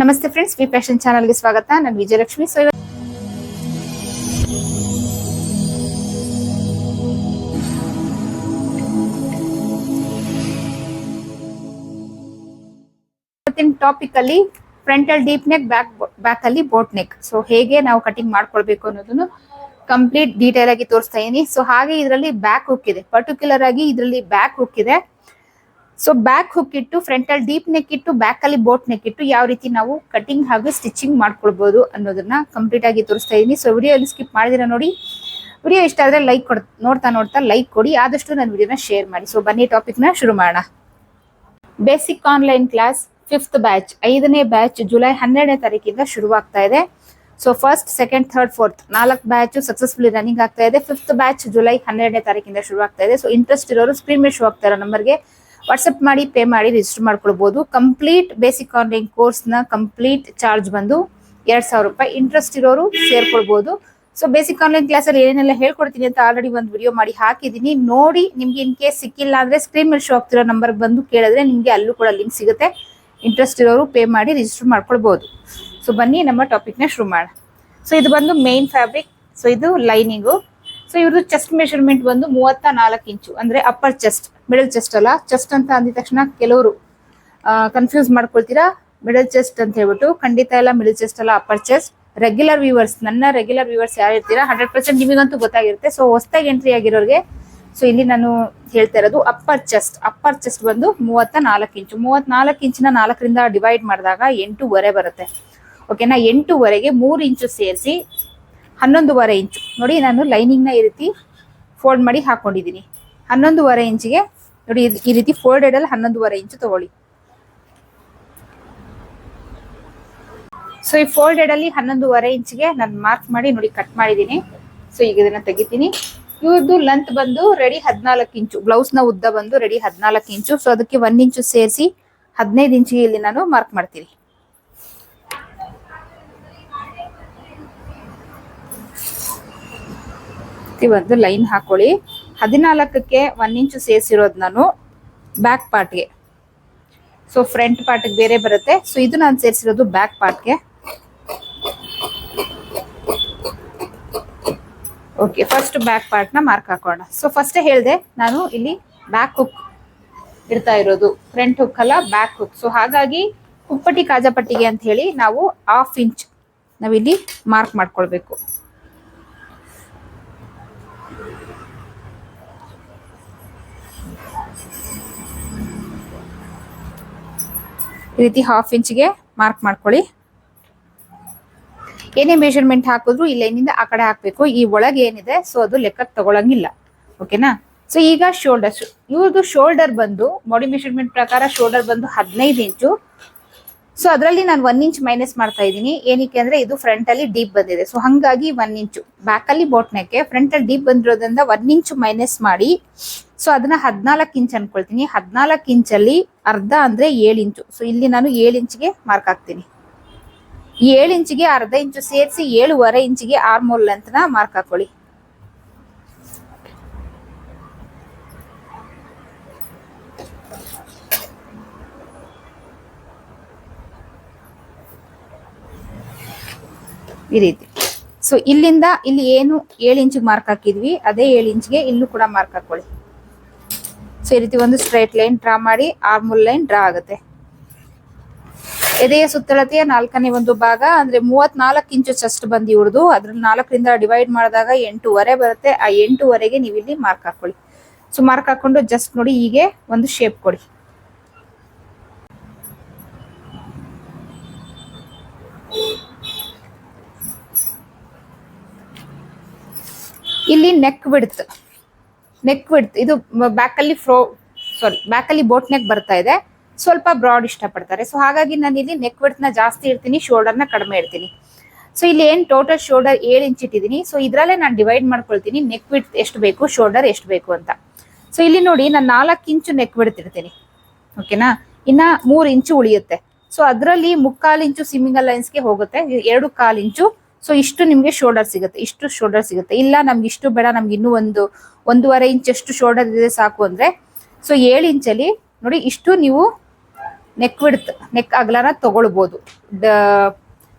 ನಮಸ್ತೆ friends V fashion ಚಾನಲ್ಗೆ ಸ್ವಾಗತ. ನಾನು ವಿಜಯಲಕ್ಷ್ಮಿ. ಸೊ ಇವತ್ತಿನ ಟಾಪಿಕ್ ಅಲ್ಲಿ frontal deep neck back back ಅಲ್ಲಿ ಬೋಟ್ ನೆಕ್ ಸೊ ಹೇಗೆ ನಾವು ಕಟಿಂಗ್ ಮಾಡ್ಕೊಳ್ಬೇಕು ಅನ್ನೋದನ್ನು ಕಂಪ್ಲೀಟ್ ಡೀಟೇಲ್ ಆಗಿ ತೋರಿಸ್ತಾ ಇದೀನಿ. ಸೊ ಹಾಗೆ ಇದರಲ್ಲಿ ಬ್ಯಾಕ್ ಹುಕ್ ಇದೆ. ಪರ್ಟಿಕ್ಯುಲರ್ ಆಗಿ ಇದರಲ್ಲಿ ಬ್ಯಾಕ್ ಹುಕ್ ಇದೆ. ಸೊ ಬ್ಯಾಕ್ ಹುಕ್ ಇಟ್ಟು ಅಲ್ಲಿ ಡೀಪ್ ನೆಕ್ ಇಟ್ಟು ಬ್ಯಾಕ್ ಅಲ್ಲಿ ಬೋಟ್ ನೆಕ್ ಇಟ್ಟು ಯಾವ ರೀತಿ ನಾವು ಕಟಿಂಗ್ ಹಾಗೂ ಸ್ಟಿಚಿಂಗ್ ಮಾಡ್ಕೊಳ್ಬಹುದು ಅನ್ನೋದನ್ನ ಕಂಪ್ಲೀಟ್ ಆಗಿ ತೋರಿಸ್ತಾ ಇದೀನಿ. ಸೊ ವಿಡಿಯೋ ಸ್ಕಿಪ್ ಮಾಡಿದಿರ ನೋಡಿ. ವಿಡಿಯೋ ಇಷ್ಟ ಆದ್ರೆ ಲೈಕ್ ಕೊಡ್, ನೋಡ್ತಾ ನೋಡ್ತಾ ಲೈಕ್ ಕೊಡಿ. ಆದಷ್ಟು ನನ್ನ ವಿಡಿಯೋನ ಶೇರ್ ಮಾಡಿ. ಸೊ ಬನ್ನಿ ಟಾಪಿಕ್ನ ಶುರು ಮಾಡೋಣ. Basic online class fifth batch ಐದನೇ ಬ್ಯಾಚ್ ಜುಲೈ ಹನ್ನೆರಡನೇ ತಾರೀಕಿಂದ ಶುರುವಾಗ್ತಾ ಇದೆ. So first second third fourth ನಾಲ್ಕು ಬ್ಯಾಚ್ ಸಕ್ಸಸ್ಫುಲಿ ರನ್ನಿಂಗ್ ಆಗ್ತಾ ಇದೆ. ಫಿಫ್ತ್ ಬ್ಯಾಚ್ ಜುಲೈ ಹನ್ನೆರಡನೇ ತಾರೀಕಿಂದ ಶುರುವಾಗ್ತಾ ಇದೆ. ಸೊ ಇಂಟ್ರೆಸ್ಟ್ ಇರೋರು ಸ್ಕ್ರೀನ್ ಮೇಲೆ ಶೋ ಆಗ್ತಾ ಇರೋ ನಂಬರ್ಗೆ ವಾಟ್ಸಪ್ ಮಾಡಿ ಪೇ ಮಾಡಿ ರಿಜಿಸ್ಟರ್ ಮಾಡ್ಕೊಳ್ಬಹುದು ಕಂಪ್ಲೀಟ್ ಬೇಸಿಕ್ ಆನ್ಲೈನ್ ಕೋರ್ಸ್ನ ಕಂಪ್ಲೀಟ್ ಚಾರ್ಜ್ ಬಂದು ಎರಡ್ ಸಾವಿರ ರೂಪಾಯಿ ಇಂಟ್ರೆಸ್ಟ್ ಇರೋರು ಸೇರ್ಕೊಳ್ಬಹುದು ಸೊ ಬೇಸಿಕ್ ಆನ್ಲೈನ್ ಕ್ಲಾಸಲ್ಲಿ ಏನೆಲ್ಲ ಹೇಳ್ಕೊಡ್ತೀನಿ ಅಂತ ಆಲ್ರೆಡಿ ಒಂದು ವಿಡಿಯೋ ಮಾಡಿ ಹಾಕಿದೀನಿ ನೋಡಿ ನಿಮ್ಗೆ ಇನ್ ಕೇಸ್ ಸಿಕ್ಕಿಲ್ಲ ಅಂದ್ರೆ ಸ್ಕ್ರೀನ್ ಮೇಲೆ ಶೋ ಆಗ್ತಿರೋ ನಂಬರ್ ಬಂದು ಕೇಳಿದ್ರೆ ನಿಮ್ಗೆ ಅಲ್ಲೂ ಕೂಡ ಲಿಂಕ್ ಸಿಗುತ್ತೆ. ಇಂಟ್ರೆಸ್ಟ್ ಇರೋರು ಪೇ ಮಾಡಿ ರಿಜಿಸ್ಟರ್ ಮಾಡ್ಕೊಳ್ಬಹುದು ಸೊ ಬನ್ನಿ, ನಮ್ಮ ಟಾಪಿಕ್ನ ಶುರು ಮಾಡೋಣ. ಸೊ ಇದು ಬಂದು ಮೇನ್ ಫ್ಯಾಬ್ರಿಕ್ ಸೊ ಇದು ಲೈನಿಂಗು ಸೊ ಇವ್ರದ್ದು ಚೆಸ್ಟ್ ಮೆಷರ್ಮೆಂಟ್ ಬಂದು ಮೂವತ್ತ ನಾಲ್ಕು ಇಂಚು, ಅಂದ್ರೆ ಅಪ್ಪರ್ ಚೆಸ್ಟ್ ಮಿಡಲ್ ಚೆಸ್ಟ್ ಅಲ್ಲ? ಚೆಸ್ಟ್ ಅಂತ ಅಂದಿದ ತಕ್ಷಣ ಕೆಲವರು ಕನ್ಫ್ಯೂಸ್ ಮಾಡ್ಕೊಳ್ತೀರಾ? ಮಿಡಲ್ ಚೆಸ್ಟ್ ಅಂತ ಹೇಳ್ಬಿಟ್ಟು ಖಂಡಿತ ಎಲ್ಲ ಮಿಡಲ್ ಚೆಸ್ಟ್ ಅಲ್ಲ ಅಪ್ಪರ್ ಚೆಸ್ಟ್ ರೆಗ್ಯುಲರ್ ವ್ಯೂವರ್ಸ್ ನನ್ನ ರೆಗ್ಯುಲರ್ ವ್ಯೂವರ್ಸ್ ಯಾರು ಇರ್ತೀರಾ? ಹಂಡ್ರೆಡ್ ಪರ್ಸೆಂಟ್ ನಿಮಗಂತೂ ಗೊತ್ತಾಗಿರುತ್ತೆ. ಸೊ ಹೊಸದಾಗಿ ಎಂಟ್ರಿ ಆಗಿರೋರಿಗೆ ಸೊ ಇಲ್ಲಿ ನಾನು ಹೇಳ್ತಾ ಇರೋದು ಅಪ್ಪರ್ ಚೆಸ್ಟ್ ಅಪ್ಪರ್ ಚೆಸ್ಟ್ ಬಂದು ಮೂವತ್ತ ನಾಲ್ಕು ಇಂಚು. ಮೂವತ್ನಾಲ್ಕು ಇಂಚಿನ ನಾಲ್ಕರಿಂದ ಡಿವೈಡ್ ಮಾಡಿದಾಗ ಎಂಟೂವರೆ ಬರುತ್ತೆ. ಓಕೆನಾ ಎಂಟೂವರೆಗೆ ಮೂರು ಇಂಚು ಸೇರಿಸಿ ಹನ್ನೊಂದುವರೆ ಇಂಚು. ನೋಡಿ, ನಾನು ಲೈನಿಂಗ್ನ ಈ ರೀತಿ ಫೋಲ್ಡ್ ಮಾಡಿ ಹಾಕ್ಕೊಂಡಿದ್ದೀನಿ ಹನ್ನೊಂದುವರೆ ಇಂಚಿಗೆ ನೋಡಿ, ಈ ರೀತಿ ಫೋಲ್ಡೆಡ್ ಅಲ್ಲಿ ಹನ್ನೊಂದುವರೆ ಇಂಚು ತಗೊಳ್ಳಿ. ಸೊ ಈ ಫೋಲ್ಡೆಡ್ ಅಲ್ಲಿ ಹನ್ನೊಂದುವರೆ ಇಂಚಿಗೆ ನಾನು ಮಾರ್ಕ್ ಮಾಡಿ ನೋಡಿ ಕಟ್ ಮಾಡಿದೀನಿ. ಸೊ ಈಗ ಇದನ್ನ ತೆಗಿತೀನಿ. ಇವ್ರದ್ದು ಲೆಂತ್ ಬಂದು ರೆಡಿ ಹದಿನಾಲ್ಕು ಇಂಚು ಬ್ಲೌಸ್ನ ಉದ್ದ ಬಂದು ರೆಡಿ ಹದಿನಾಲ್ಕು ಇಂಚು ಸೊ ಅದಕ್ಕೆ ಒಂದ್ ಇಂಚು ಸೇರಿಸಿ ಹದಿನೈದು ಇಂಚಿಗೆ ಇಲ್ಲಿ ನಾನು ಮಾರ್ಕ್ ಮಾಡ್ತೀನಿ. ಬಂದು ಲೈನ್ ಹಾಕೊಳ್ಳಿ. ಹದಿನಾಲ್ಕಕ್ಕೆ ಒನ್ ಇಂಚು ಸೇರಿಸಿರೋದು ನಾನು ಬ್ಯಾಕ್ ಪಾರ್ಟ್ಗೆ ಸೊ ಫ್ರಂಟ್ ಪಾರ್ಟ್ಗೆ ಬೇರೆ ಬರುತ್ತೆ. ಸೊ ಇದು ನಾನು ಸೇರಿಸಿರೋದು ಬ್ಯಾಕ್ ಪಾರ್ಟ್ಗೆ ಓಕೆ ಫಸ್ಟ್ ಬ್ಯಾಕ್ ಪಾರ್ಟ್ನ ಮಾರ್ಕ್ ಹಾಕೋಣ. ಸೊ ಫಸ್ಟ್ ಹೇಳಿದೆ, ನಾನು ಇಲ್ಲಿ ಬ್ಯಾಕ್ ಹುಕ್ ಇಡ್ತಾ ಇರೋದು. ಫ್ರಂಟ್ ಹುಕ್ ಅಲ್ಲ ಬ್ಯಾಕ್ ಹುಕ್ ಸೊ ಹಾಗಾಗಿ ಕುಪ್ಪಟ್ಟಿ ಕಾಜಾಪಟ್ಟಿಗೆ ಅಂತ ಹೇಳಿ ನಾವು ಹಾಫ್ ಇಂಚ್ ನಾವಿಲ್ಲಿ ಮಾರ್ಕ್ ಮಾಡ್ಕೊಳ್ಬೇಕು. ಈ ರೀತಿ ಹಾಫ್ ಇಂಚ್ಗೆ ಮಾರ್ಕ್ ಮಾಡ್ಕೊಳ್ಳಿ. ಏನೇ ಮೆಷರ್ಮೆಂಟ್ ಹಾಕಿದ್ರು ಈ ಲೈನಿಂದ ಆ ಕಡೆ ಹಾಕ್ಬೇಕು. ಈ ಒಳಗೆ ಏನಿದೆ? ಸೊ ಅದು ಲೆಕ್ಕಕ್ಕೆ ತಗೊಳಂಗಿಲ್ಲ. ಓಕೆನಾ ಸೊ ಈಗ ಶೋಲ್ಡರ್ ಇವ್ರದ್ದು ಶೋಲ್ಡರ್ ಬಂದು ಮಾಡಿ ಮೆಷರ್ಮೆಂಟ್ ಪ್ರಕಾರ ಶೋಲ್ಡರ್ ಬಂದು ಹದಿನೈದು ಇಂಚು ಸೊ ಅದರಲ್ಲಿ ನಾನು ಒನ್ ಇಂಚ್ ಮೈನಸ್ ಮಾಡ್ತಾ ಇದ್ದೀನಿ. ಏನಕ್ಕೆ ಅಂದ್ರೆ ಇದು ಫ್ರಂಟ್ ಅಲ್ಲಿ ಡೀಪ್ ಬಂದಿದೆ. ಸೊ ಹಂಗಾಗಿ ಒನ್ ಇಂಚು ಬ್ಯಾಕ್ ಅಲ್ಲಿ ಬೋಟ್ನೆಕ್ಕೆ ಫ್ರಂಟ್ ಅಲ್ಲಿ ಡೀಪ್ ಬಂದಿರೋದ್ರಿಂದ ಒನ್ ಇಂಚ್ ಮೈನಸ್ ಮಾಡಿ. ಸೊ ಅದನ್ನ ಹದಿನಾಲ್ಕು ಇಂಚ್ ಅನ್ಕೊಳ್ತೀನಿ. ಹದಿನಾಲ್ಕು ಇಂಚಲ್ಲಿ ಅರ್ಧ ಅಂದ್ರೆ ಏಳು ಇಂಚು ಸೊ ಇಲ್ಲಿ ನಾನು ಏಳು ಇಂಚಿಗೆ ಮಾರ್ಕ್ ಹಾಕ್ತೀನಿ. ಏಳು ಇಂಚಿಗೆ ಅರ್ಧ ಇಂಚು ಸೇರಿಸಿ ಏಳುವರೆ ಇಂಚಿಗೆ ಆರ್ಮೋಲ್ ಅಂತನ ಮಾರ್ಕ್ ಹಾಕೊಳ್ಳಿ. ಈ ರೀತಿ. ಸೊ ಇಲ್ಲಿಂದ ಇಲ್ಲಿ ಏನು ಏಳು ಇಂಚಿಗೆ ಮಾರ್ಕ್ ಹಾಕಿದ್ವಿ, ಅದೇ ಏಳು ಇಂಚಿಗೆ ಇಲ್ಲೂ ಕೂಡ ಮಾರ್ಕ್ ಹಾಕೊಳ್ಳಿ. ಸೊ ಈ ರೀತಿ ಒಂದು ಸ್ಟ್ರೈಟ್ ಲೈನ್ ಡ್ರಾ ಮಾಡಿ ಆರ್ಮುಲ್ ಲೈನ್ ಡ್ರಾ ಆಗುತ್ತೆ. ಎದೆಯ ಸುತ್ತಳತೆಯ ನಾಲ್ಕನೇ ಒಂದು ಭಾಗ, ಅಂದ್ರೆ ಮೂವತ್ನಾಲ್ಕು ಇಂಚು ಚಸ್ಟ್ ಬಂದು ಹಿಡಿದು ಅದ್ರಲ್ಲಿ ನಾಲ್ಕರಿಂದ ಡಿವೈಡ್ ಮಾಡಿದಾಗ ಎಂಟೂವರೆ ಬರುತ್ತೆ. ಆ ಎಂಟೂವರೆಗೆ ನೀವು ಇಲ್ಲಿ ಮಾರ್ಕ್ ಹಾಕೊಳ್ಳಿ. ಸೊ ಮಾರ್ಕ್ ಹಾಕೊಂಡು ಜಸ್ಟ್ ನೋಡಿ ಹೀಗೆ ಒಂದು ಶೇಪ್ ಕೊಡಿ. ಇಲ್ಲಿ ನೆಕ್ ವಿಡ್ತ್ ನೆಕ್ ವಿಡ್ತ್ ಇದು ಬ್ಯಾಕಲ್ಲಿ ಫ್ರೋ ಸಾರಿ ಬ್ಯಾಕಲ್ಲಿ ಬೋಟ್ ನೆಕ್ ಬರ್ತಾ ಇದೆ. ಸ್ವಲ್ಪ ಬ್ರಾಡ್ ಇಷ್ಟಪಡ್ತಾರೆ. ಸೊ ಹಾಗಾಗಿ ನಾನು ಇಲ್ಲಿ ನೆಕ್ ವಿಡ್ತ್ನ ಜಾಸ್ತಿ ಇರ್ತೀನಿ ಶೋಲ್ಡರ್ನ ಕಡಿಮೆ ಇರ್ತೀನಿ ಸೊ ಇಲ್ಲಿ ಏನು ಟೋಟಲ್ ಶೋಲ್ಡರ್ ಏಳು ಇಂಚ್ ಇಟ್ಟಿದ್ದೀನಿ ಸೊ ಇದ್ರಲ್ಲೇ ನಾನು ಡಿವೈಡ್ ಮಾಡ್ಕೊಳ್ತೀನಿ ನೆಕ್ ವಿಡ್ತ್ ಎಷ್ಟು ಬೇಕು ಶೋಲ್ಡರ್ ಎಷ್ಟು ಬೇಕು ಅಂತ. ಸೊ ಇಲ್ಲಿ ನೋಡಿ ನಾನು ನಾಲ್ಕು ಇಂಚು ನೆಕ್ ವಿಡ್ತ್ ಇಡ್ತೀನಿ. ಓಕೆನಾ ಇನ್ನ ಮೂರು ಇಂಚು ಉಳಿಯುತ್ತೆ. ಸೊ ಅದರಲ್ಲಿ ಮುಕ್ಕಾಲು ಇಂಚು ಸ್ವಿಮ್ಮಿಂಗ್ ಲೈನ್ಸ್ಗೆ ಹೋಗುತ್ತೆ. ಎರಡು ಕಾಲು ಇಂಚು ಸೊ ಇಷ್ಟು ನಿಮ್ಗೆ ಶೋಲ್ಡರ್ ಸಿಗುತ್ತೆ, ಇಷ್ಟು ಶೋಲ್ಡರ್ ಸಿಗುತ್ತೆ. ಇಲ್ಲ, ನಮ್ಗೆ ಇಷ್ಟು ಬೇಡ, ನಮ್ಗೆ ಇನ್ನೂ ಒಂದು, ಒಂದೂವರೆ ಇಂಚ್ ಅಷ್ಟು ಶೋಲ್ಡರ್ ಇದೆ ಸಾಕು ಅಂದ್ರೆ ಸೊ ಏಳು ಇಂಚಲ್ಲಿ ನೋಡಿ, ಇಷ್ಟು ನೀವು ನೆಕ್ ವಿಡ್ತ್ ನೆಕ್ ಅಗಲನ ತಗೊಳ್ಬೋದು.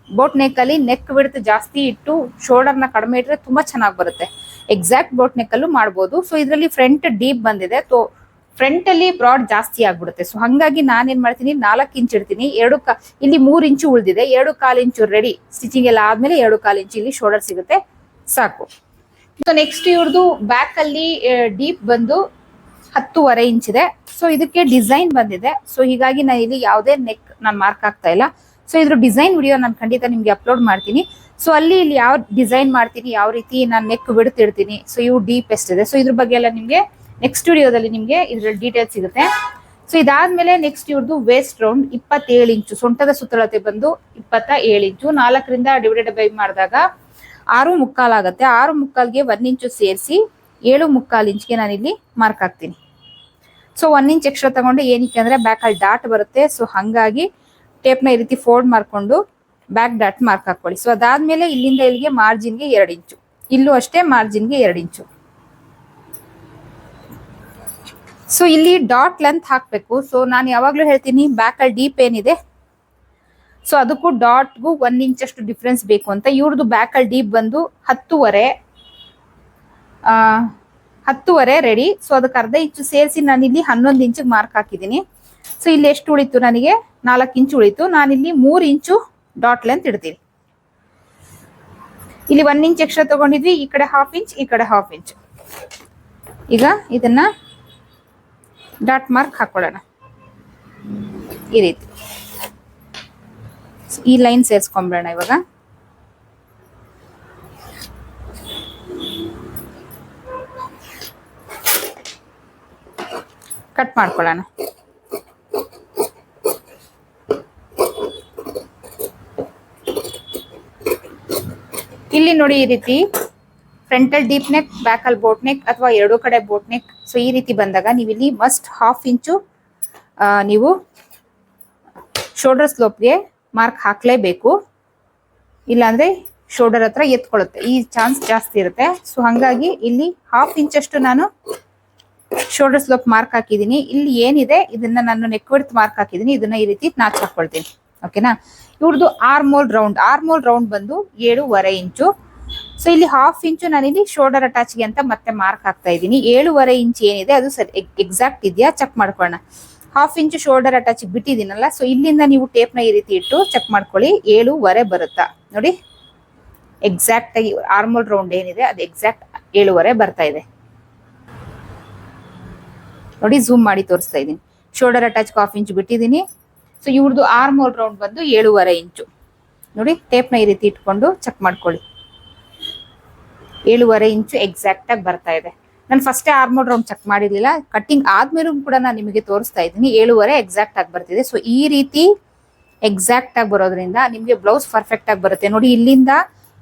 ಬೋಟ್ ನೆಕ್ಕಲ್ಲಿ ನೆಕ್ ವಿಡ್ತ್ ಜಾಸ್ತಿ ಇಟ್ಟು ಶೋಲ್ಡರ್ನ ಕಡಿಮೆ ಇಟ್ಟರೆ ತುಂಬಾ ಚೆನ್ನಾಗಿ ಬರುತ್ತೆ. ಎಕ್ಸಾಕ್ಟ್ ಬೋಟ್ ನೆಕ್ ಅಲ್ಲೂ ಮಾಡ್ಬೋದು. ಸೊ ಇದರಲ್ಲಿ ಫ್ರಂಟ್ ಡೀಪ್ ಬಂದಿದೆ. ಸೊ ಫ್ರಂಟ್ ಅಲ್ಲಿ ಬ್ರಾಡ್ ಜಾಸ್ತಿ ಆಗ್ಬಿಡುತ್ತೆ. ಸೊ ಹಂಗಾಗಿ ನಾನೇನ್ ಮಾಡ್ತೀನಿ? ನಾಲ್ಕು ಇಂಚ್ ಇಡ್ತೀನಿ. ಎರಡು ಕಾ, ಇಲ್ಲಿ ಮೂರ್ ಇಂಚು ಉಳಿದಿದೆ. ಎರಡು ಕಾಲು ಇಂಚು ರೆಡಿ ಸ್ಟಿಚಿಂಗ್ ಎಲ್ಲ ಆದ್ಮೇಲೆ ಎರಡು ಕಾಲು ಇಂಚು ಇಲ್ಲಿ ಶೋಲ್ಡರ್ ಸಿಗುತ್ತೆ. ಸಾಕು. ಸೊ ನೆಕ್ಸ್ಟ್ ಇವ್ರದ್ದು ಬ್ಯಾಕ್ ಅಲ್ಲಿ ಡೀಪ್ ಬಂದು ಹತ್ತೂವರೆ ಇಂಚ್ ಇದೆ. ಸೊ ಇದಕ್ಕೆ ಡಿಸೈನ್ ಬಂದಿದೆ. ಸೊ ಹೀಗಾಗಿ ನಾನು ಇಲ್ಲಿ ಯಾವುದೇ ನೆಕ್ ನಾನು ಮಾರ್ಕ್ ಆಗ್ತಾ ಇಲ್ಲ. ಸೊ ಇದ್ರ ಡಿಸೈನ್ ವಿಡಿಯೋ ನಾನು ಖಂಡಿತ ನಿಮ್ಗೆ ಅಪ್ಲೋಡ್ ಮಾಡ್ತೀನಿ. ಸೊ ಅಲ್ಲಿ ಇಲ್ಲಿ ಯಾವ ಡಿಸೈನ್ ಮಾಡ್ತೀನಿ, ಯಾವ ರೀತಿ ನಾನು ನೆಕ್ ಬಿಡ್ತಿರ್ತೀನಿ ಸೊ ಇವು ಡೀಪ್ ಎಷ್ಟಿದೆ ಸೊ ಇದ್ರ ಬಗ್ಗೆ ಎಲ್ಲ ನಿಮಗೆ ನೆಕ್ಸ್ಟ್ ವಿಡಿಯೋದಲ್ಲಿ ನಿಮಗೆ ಇದ್ರಲ್ಲಿ ಡೀಟೇಲ್ಸ್ ಸಿಗುತ್ತೆ. ಸೊ ಇದಾದ್ಮೇಲೆ ನೆಕ್ಸ್ಟ್ ಇವ್ರದ್ದು ವೇಸ್ಟ್ ರೌಂಡ್ ಇಪ್ಪತ್ತೇಳು ಇಂಚು, ಸೊಂಟದ ಸುತ್ತಳತೆ ಬಂದು ಇಪ್ಪತ್ತ ಏಳು ಇಂಚು. ನಾಲ್ಕರಿಂದ ಡಿವೈಡೆಡ್ ಬೈ ಮಾಡಿದಾಗ ಆರು ಮುಕ್ಕಾಲ್ ಆಗುತ್ತೆ. ಆರು ಮುಕ್ಕಾಲ್ಗೆ ಒನ್ ಇಂಚು ಸೇರಿಸಿ ಏಳು ಮುಕ್ಕಾಲು ಇಂಚ್ಗೆ ನಾನು ಇಲ್ಲಿ ಮಾರ್ಕ್ ಹಾಕ್ತೀನಿ. ಸೊ ಒನ್ ಇಂಚ್ ಎಕ್ಸ್ಟ್ರಾ ತಗೊಂಡು ಏನಕ್ಕೆ ಅಂದ್ರೆ ಬ್ಯಾಕ್ ಅಲ್ಲಿ ಡಾಟ್ ಬರುತ್ತೆ. ಸೊ ಹಂಗಾಗಿ ಟೇಪ್ನ ಈ ರೀತಿ ಫೋಲ್ಡ್ ಮಾಡ್ಕೊಂಡು ಬ್ಯಾಕ್ ಡಾಟ್ ಮಾರ್ಕ್ ಹಾಕೊಳ್ಳಿ ಸೊ ಅದಾದ್ಮೇಲೆ ಇಲ್ಲಿಂದ ಇಲ್ಲಿಗೆ ಮಾರ್ಜಿನ್ಗೆ ಎರಡು ಇಂಚು. ಇಲ್ಲೂ ಅಷ್ಟೇ ಮಾರ್ಜಿನ್ಗೆ ಎರಡು ಇಂಚು. ಸೊ ಇಲ್ಲಿ ಡಾಟ್ ಲೆಂತ್ ಹಾಕಬೇಕು. ಸೊ ನಾನು ಯಾವಾಗಲೂ ಹೇಳ್ತೀನಿ ಬ್ಯಾಕ್ ಅಲ್ಲಿ ಡೀಪ್ ಏನಿದೆ ಸೊ ಅದಕ್ಕೂ ಡಾಟ್ಗೂ ಒನ್ ಇಂಚ್ ಅಷ್ಟು ಡಿಫ್ರೆನ್ಸ್ ಬೇಕು ಅಂತ. ಇವ್ರದ್ದು ಬ್ಯಾಕ್ ಅಲ್ಲಿ ಡೀಪ್ ಬಂದು ಹತ್ತುವರೆ ಹತ್ತುವರೆ ರೆಡಿ ಸೊ ಅದಕ್ಕೆ ಅರ್ಧ ಇಂಚು ಸೇರಿಸಿ ನಾನು ಇಲ್ಲಿ ಹನ್ನೊಂದು ಇಂಚಿಗೆ ಮಾರ್ಕ್ ಹಾಕಿದ್ದೀನಿ. ಸೊ ಇಲ್ಲಿ ಎಷ್ಟು ಉಳಿತು ನನಗೆ? ನಾಲ್ಕು ಇಂಚು ಉಳಿತು. ನಾನಿಲ್ಲಿ ಮೂರು ಇಂಚು ಡಾಟ್ ಲೆಂತ್ ಇಡ್ತೀನಿ. ಇಲ್ಲಿ ಒನ್ ಇಂಚ್ ಎಕ್ಸ್ಟ್ರಾ ತಗೊಂಡಿದ್ವಿ, ಈ ಕಡೆ ಹಾಫ್ ಇಂಚ್ ಈ ಕಡೆ ಹಾಫ್ ಇಂಚ್ ಈಗ ಇದನ್ನ ಡಾಟ್ ಮಾರ್ಕ್ ಹಾಕೊಳ್ಳೋಣ. ಈ ರೀತಿ. ಈ ಲೈನ್ ಸೇರಿಸ್ಕೊಂಬಿಡೋಣ ಇವಾಗ. ಕಟ್ ಮಾಡ್ಕೊಳ್ಳೋಣ. ಇಲ್ಲಿ ನೋಡಿ ಈ ರೀತಿ ಫ್ರಂಟಲ್ ಡೀಪ್ ನೆಕ್ ಬ್ಯಾಕಲ್ ಬೋಟ್ ನೆಕ್ ಅಥವಾ ಎರಡು ಕಡೆ ಬೋಟ್ ನೆಕ್ ಸೊ ಈ ರೀತಿ ಬಂದಾಗ ನೀವು ಇಲ್ಲಿ ಮಸ್ಟ್ ಹಾಫ್ ಇಂಚು ನೀವು ಶೋಲ್ಡರ್ ಸ್ಲೋಪ್ಗೆ ಮಾರ್ಕ್ ಹಾಕಲೇಬೇಕು. ಇಲ್ಲಾಂದ್ರೆ ಶೋಲ್ಡರ್ ಹತ್ರ ಎತ್ಕೊಳ್ಳುತ್ತೆ ಈ ಚಾನ್ಸ್ ಜಾಸ್ತಿ ಇರುತ್ತೆ. ಸೊ ಹಂಗಾಗಿ ಇಲ್ಲಿ ಹಾಫ್ ಇಂಚಷ್ಟು ನಾನು ಶೋಲ್ಡರ್ ಸ್ಲೋಪ್ ಮಾರ್ಕ್ ಹಾಕಿದ್ದೀನಿ. ಇಲ್ಲಿ ಏನಿದೆ, ಇದನ್ನ ನಾನು ನೆಕ್ ವಿಡ್ತ್ ಮಾರ್ಕ್ ಹಾಕಿದ್ದೀನಿ. ಇದನ್ನ ಈ ರೀತಿ ನಾಚ್ ಹಾಕೊಳ್ತೀನಿ ಓಕೆನಾ ಇವ್ರದ್ದು ಆರ್ಮೋಲ್ ರೌಂಡ್ ಆರ್ಮೋಲ್ ರೌಂಡ್ ಬಂದು ಏಳುವರೆ ಇಂಚು ಸೊ ಇಲ್ಲಿ ಹಾಫ್ ಇಂಚು ನಾನಿಲ್ಲಿ ಶೋಲ್ಡರ್ ಅಟ್ಯಾಚ್ಗೆ ಅಂತ ಮತ್ತೆ ಮಾರ್ಕ್ ಹಾಕ್ತಾ ಇದ್ದೀನಿ. ಏಳುವರೆ ಇಂಚ್ ಏನಿದೆ ಅದು ಸರಿ ಎಕ್ಸಾಕ್ಟ್ ಇದೆಯಾ? ಚೆಕ್ ಮಾಡ್ಕೊಳ್ಳೋಣ. ಹಾಫ್ ಇಂಚು ಶೋಲ್ಡರ್ ಅಟ್ಯಾಚ್ ಬಿಟ್ಟಿದ್ದೀನಲ್ಲ ಸೊ ಇಲ್ಲಿಂದ ನೀವು ಟೇಪ್ನ ಈ ರೀತಿ ಇಟ್ಟು ಚೆಕ್ ಮಾಡ್ಕೊಳ್ಳಿ. ಏಳುವರೆ ಬರುತ್ತಾ? ನೋಡಿ ಎಕ್ಸಾಕ್ಟ್ ಆಗಿ ಆರ್ಮಲ್ ರೌಂಡ್ ಏನಿದೆ, ಅದು ಎಕ್ಸಾಕ್ಟ್ ಏಳುವರೆ ಬರ್ತಾ ಇದೆ. ನೋಡಿ ಝೂಮ್ ಮಾಡಿ ತೋರಿಸ್ತಾ ಇದ್ದೀನಿ. ಶೋಲ್ಡರ್ ಅಟ್ಯಾಚ್ ಹಾಫ್ ಇಂಚ್ ಬಿಟ್ಟಿದ್ದೀನಿ. ಸೊ ಇವ್ರದ್ದು ಆರ್ಮೋಲ್ ರೌಂಡ್ ಬಂದು ಏಳುವರೆ ಇಂಚು ನೋಡಿ ಟೇಪ್ನ ಈ ರೀತಿ ಇಟ್ಕೊಂಡು ಚೆಕ್ ಮಾಡ್ಕೊಳ್ಳಿ. ಏಳುವರೆ ಇಂಚು ಎಕ್ಸಾಕ್ಟ್ ಆಗಿ ಬರ್ತಾ ಇದೆ. ನಾನು ಫಸ್ಟೇ ಆರ್ಮೋಲ್ ರೌಂಡ್ ಚೆಕ್ ಮಾಡಿರ್ಲಿಲ್ಲ. ಕಟ್ಟಿಂಗ್ ಆದ್ಮೇಲೂ ಕೂಡ ನಾನು ನಿಮಗೆ ತೋರಿಸ್ತಾ ಇದ್ದೀನಿ. ಏಳುವರೆ ಎಕ್ಸಾಕ್ಟ್ ಆಗಿ ಬರ್ತಿದೆ. ಸೊ ಈ ರೀತಿ ಎಕ್ಸಾಕ್ಟ್ ಆಗಿ ಬರೋದ್ರಿಂದ ನಿಮಗೆ ಬ್ಲೌಸ್ ಪರ್ಫೆಕ್ಟ್ ಆಗಿ ಬರುತ್ತೆ. ನೋಡಿ, ಇಲ್ಲಿಂದ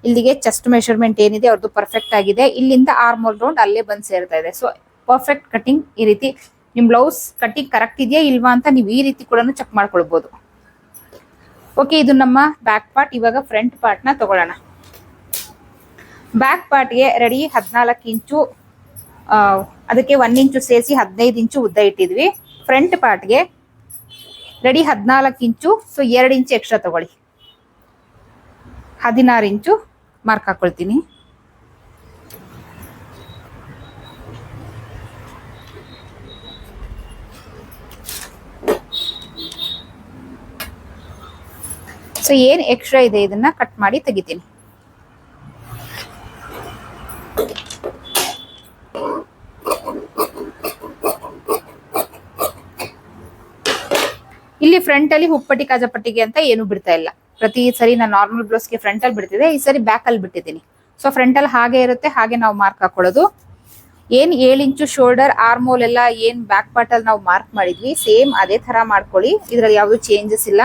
ಇಲ್ಲಿಗೆ ಚೆಸ್ಟ್ ಮೆಷರ್ಮೆಂಟ್ ಏನಿದೆ ಅವ್ರದ್ದು ಪರ್ಫೆಕ್ಟ್ ಆಗಿದೆ. ಇಲ್ಲಿಂದ ಆರ್ಮೋಲ್ ರೌಂಡ್ ಅಲ್ಲೇ ಬಂದು ಸೇರ್ತಾ ಇದೆ. ಸೊ ಪರ್ಫೆಕ್ಟ್ ಕಟ್ಟಿಂಗ್ ಈ ರೀತಿ ನಿಮ್ಮ ಬ್ಲೌಸ್ ಕಟ್ಟಿಂಗ್ ಕರೆಕ್ಟ್ ಇದೆಯಾ ಇಲ್ವಾ ಅಂತ ನೀವು ಈ ರೀತಿ ಕೂಡ ಚೆಕ್ ಮಾಡ್ಕೊಳ್ಬೋದು. ಓಕೆ ಇದು ನಮ್ಮ ಬ್ಯಾಕ್ ಪಾರ್ಟ್ ಇವಾಗ ಫ್ರಂಟ್ ಪಾರ್ಟ್ನ ತಗೊಳ್ಳೋಣ. ಬ್ಯಾಕ್ ಪಾರ್ಟ್ಗೆ ರೆಡಿ ಹದಿನಾಲ್ಕು ಇಂಚು ಅದಕ್ಕೆ ಒನ್ ಇಂಚು ಸೇರಿಸಿ ಹದಿನೈದು ಇಂಚು ಉದ್ದ ಇಟ್ಟಿದ್ವಿ. ಫ್ರಂಟ್ ಪಾರ್ಟ್ಗೆ ರೆಡಿ ಹದಿನಾಲ್ಕು ಇಂಚು ಸೊ ಎರಡು ಇಂಚು ಎಕ್ಸ್ಟ್ರಾ ತಗೊಳ್ಳಿ. ಹದಿನಾರು ಇಂಚು ಮಾರ್ಕ್ ಹಾಕೊಳ್ತೀನಿ. ಸೊ ಏನು ಎಕ್ಸ್ಟ್ರಾ ಇದೆ ಇದನ್ನ ಕಟ್ ಮಾಡಿ ತೆಗಿತೀನಿ. ಇಲ್ಲಿ ಫ್ರಂಟ್ ಅಲ್ಲಿ ಹುಪ್ಪಟ್ಟಿ, ಕಾಜಪಟ್ಟಿಗೆ ಅಂತ ಏನು ಬಿಡ್ತಾ ಇಲ್ಲ. ಪ್ರತಿ ಸರಿ ನಾನು ನಾರ್ಮಲ್ ಬ್ಲೌಸ್ಗೆ ಫ್ರಂಟ್ ಅಲ್ಲಿ ಬಿಡ್ತಿದೆ ಈ ಸರಿ ಬ್ಯಾಕ್ ಅಲ್ಲಿ ಬಿಟ್ಟಿದ್ದೀನಿ. ಸೊ ಫ್ರಂಟ್ ಅಲ್ಲಿ ಹಾಗೆ ಇರುತ್ತೆ, ಹಾಗೆ ನಾವು ಮಾರ್ಕ್ ಹಾಕೊಳ್ಳೋದು. ಏನ್ ಏಳು ಇಂಚು ಶೋಲ್ಡರ್ ಆರ್ಮೋಲ್ ಎಲ್ಲ ಏನ್ ಬ್ಯಾಕ್ ಪಾರ್ಟ್ ಅಲ್ಲಿ ನಾವು ಮಾರ್ಕ್ ಮಾಡಿದ್ವಿ ಸೇಮ್ ಅದೇ ತರ ಮಾಡ್ಕೊಳ್ಳಿ. ಇದ್ರಲ್ಲಿ ಯಾವುದು ಚೇಂಜಸ್ ಇಲ್ಲ.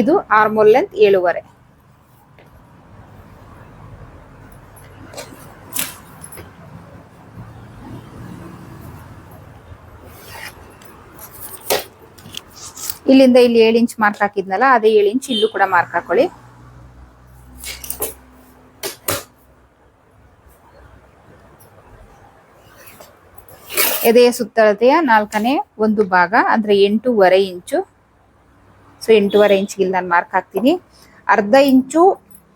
ಇದು ಆರ್ಮೋಲ್ ಲೆಂತ್ ಏಳುವರೆ. ಇಲ್ಲಿಂದ ಇಲ್ಲಿ ಏಳು ಇಂಚ್ ಮಾರ್ಕ್ ಹಾಕಿದ್ನಲ್ಲ, ಅದೇ ಏಳು ಇಂಚ್ ಇಲ್ಲೂ ಕೂಡ ಮಾರ್ಕ್ ಹಾಕೊಳ್ಳಿ. ಎದೆಯ ಸುತ್ತಳತೆಯ ನಾಲ್ಕನೇ ಒಂದು ಭಾಗ, ಅಂದ್ರೆ ಎಂಟೂವರೆ ಇಂಚು. ಸೊ ಎಂಟೂವರೆ ಇಂಚ್ಗೆ ಇಲ್ಲಿ ನಾನು ಮಾರ್ಕ್ ಹಾಕ್ತೀನಿ. ಅರ್ಧ ಇಂಚು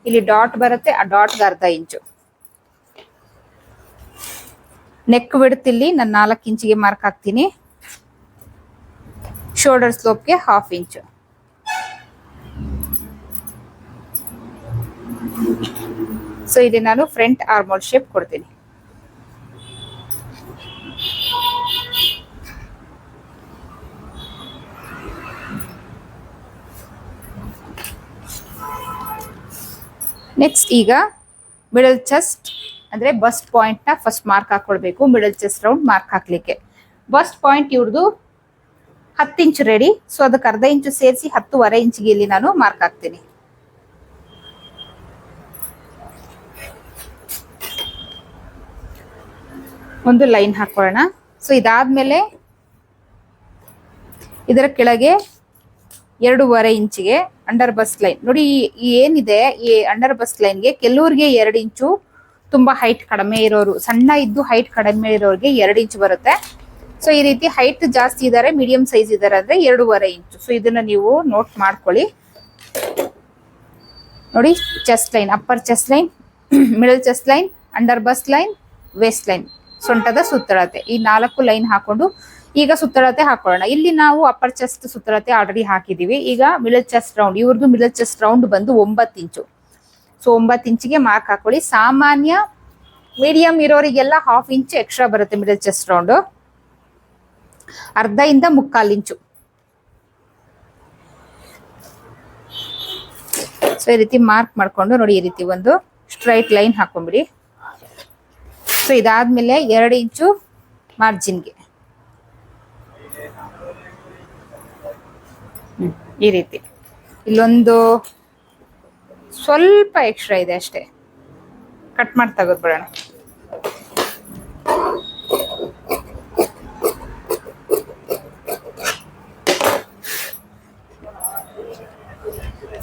ಇಲ್ಲಿ ಡಾಟ್ ಬರುತ್ತೆ, ಆ ಡಾಟ್ಗೆ ಅರ್ಧ ಇಂಚು. ನೆಕ್ ಬಿಡ್ತಿಲ್ಲಿ ನಾನು ನಾಲ್ಕು ಇಂಚಿಗೆ ಮಾರ್ಕ್ ಹಾಕ್ತೀನಿ. ಶೋಲ್ಡರ್ ಸ್ಲೋಪ್ಗೆ ಹಾಫ್ ಇಂಚು ಸೊ ಇದೆ ನಾನು ಫ್ರಂಟ್ ಆರ್ಮೋಲ್ ಶೇಪ್ ಕೊಡ್ತೀನಿ. ನೆಕ್ಸ್ಟ್ ಈಗ ಮಿಡಲ್ ಚೆಸ್ಟ್ ಅಂದ್ರೆ ಬಸ್ಟ್ ಪಾಯಿಂಟ್ನ ಫಸ್ಟ್ ಮಾರ್ಕ್ ಹಾಕೊಳ್ಬೇಕು. ಮಿಡಲ್ ಚೆಸ್ಟ್ ರೌಂಡ್ ಮಾರ್ಕ್ ಹಾಕ್ಲಿಕ್ಕೆ. ಬಸ್ಟ್ ಪಾಯಿಂಟ್ ಇವ್ರದ್ದು ಹತ್ತು ಇಂಚು ರೆಡಿ ಸೊ ಅದಕ್ಕೆ ಅರ್ಧ ಇಂಚು ಸೇರಿಸಿ ಹತ್ತುವರೆ ಇಂಚಿಗೆ ಇಲ್ಲಿ ನಾನು ಮಾರ್ಕ್ ಹಾಕ್ತೀನಿ. ಒಂದು ಲೈನ್ ಹಾಕೊಳ್ಳೋಣ. ಸೊ ಇದಾದ್ಮೇಲೆ ಇದರ ಕೆಳಗೆ ಎರಡೂವರೆ ಇಂಚಿಗೆ ಅಂಡರ್ ಬಸ್ ಲೈನ್ ನೋಡಿ ಏನಿದೆ, ಈ ಅಂಡರ್ ಬಸ್ ಲೈನ್ಗೆ ಕೆಲವ್ರಿಗೆ ಎರಡು ಇಂಚು ತುಂಬಾ ಹೈಟ್ ಕಡಿಮೆ ಇರೋರು, ಸಣ್ಣ ಇದ್ದು ಹೈಟ್ ಕಡಿಮೆ ಇರೋರಿಗೆ ಎರಡು ಇಂಚು ಬರುತ್ತೆ. ಸೊ ಈ ರೀತಿ ಹೈಟ್ ಜಾಸ್ತಿ ಇದ್ದಾರೆ ಮೀಡಿಯಂ ಸೈಜ್ ಇದ್ದಾರೆ ಅಂದ್ರೆ ಎರಡೂವರೆ ಇಂಚು ಸೊ ಇದನ್ನ ನೀವು ನೋಟ್ ಮಾಡ್ಕೊಳ್ಳಿ. ನೋಡಿ chest line upper chest line middle chest line under bust line waist line ಸೊಂಟದ ಸುತ್ತಳತೆ. ಈ ನಾಲ್ಕು ಲೈನ್ ಹಾಕೊಂಡು ಈಗ ಸುತ್ತಳತೆ ಹಾಕೊಳ್ಳೋಣ. ಇಲ್ಲಿ ನಾವು ಅಪ್ಪರ್ ಚೆಸ್ಟ್ ಸುತ್ತಳತೆ ಆಲ್ರೆಡಿ ಹಾಕಿದೀವಿ. ಈಗ ಮಿಡಲ್ ಚೆಸ್ಟ್ ರೌಂಡ್ ಇವ್ರದ್ದು ಮಿಡಲ್ ಚೆಸ್ಟ್ ರೌಂಡ್ ಬಂದು ಒಂಬತ್ತು ಇಂಚು ಸೊ ಒಂಬತ್ತು ಇಂಚಿಗೆ ಮಾರ್ಕ್ ಹಾಕೊಳ್ಳಿ. ಸಾಮಾನ್ಯ ಮೀಡಿಯಂ ಇರೋರಿಗೆಲ್ಲ ಹಾಫ್ ಇಂಚ್ ಎಕ್ಸ್ಟ್ರಾ ಬರುತ್ತೆ ಮಿಡಲ್ ಚೆಸ್ಟ್ ರೌಂಡ್ ಅರ್ಧ ಇಂದ ಮುಕ್ಕಾಲು ಇಂಚು. ಸೊ ಈ ರೀತಿ ಮಾರ್ಕ್ ಮಾಡ್ಕೊಂಡು ನೋಡಿ, ಈ ರೀತಿ ಒಂದು ಸ್ಟ್ರೈಟ್ ಲೈನ್ ಹಾಕೊಂಡ್ಬಿಡಿ. ಸೊ ಇದಾದ್ಮೇಲೆ ಎರಡು ಇಂಚು ಮಾರ್ಜಿನ್ಗೆ ಈ ರೀತಿ. ಇಲ್ಲೊಂದು ಸ್ವಲ್ಪ ಎಕ್ಸ್ಟ್ರಾ ಇದೆ ಅಷ್ಟೇ. ಕಟ್ ಮಾಡಿ ತೆಗೆದು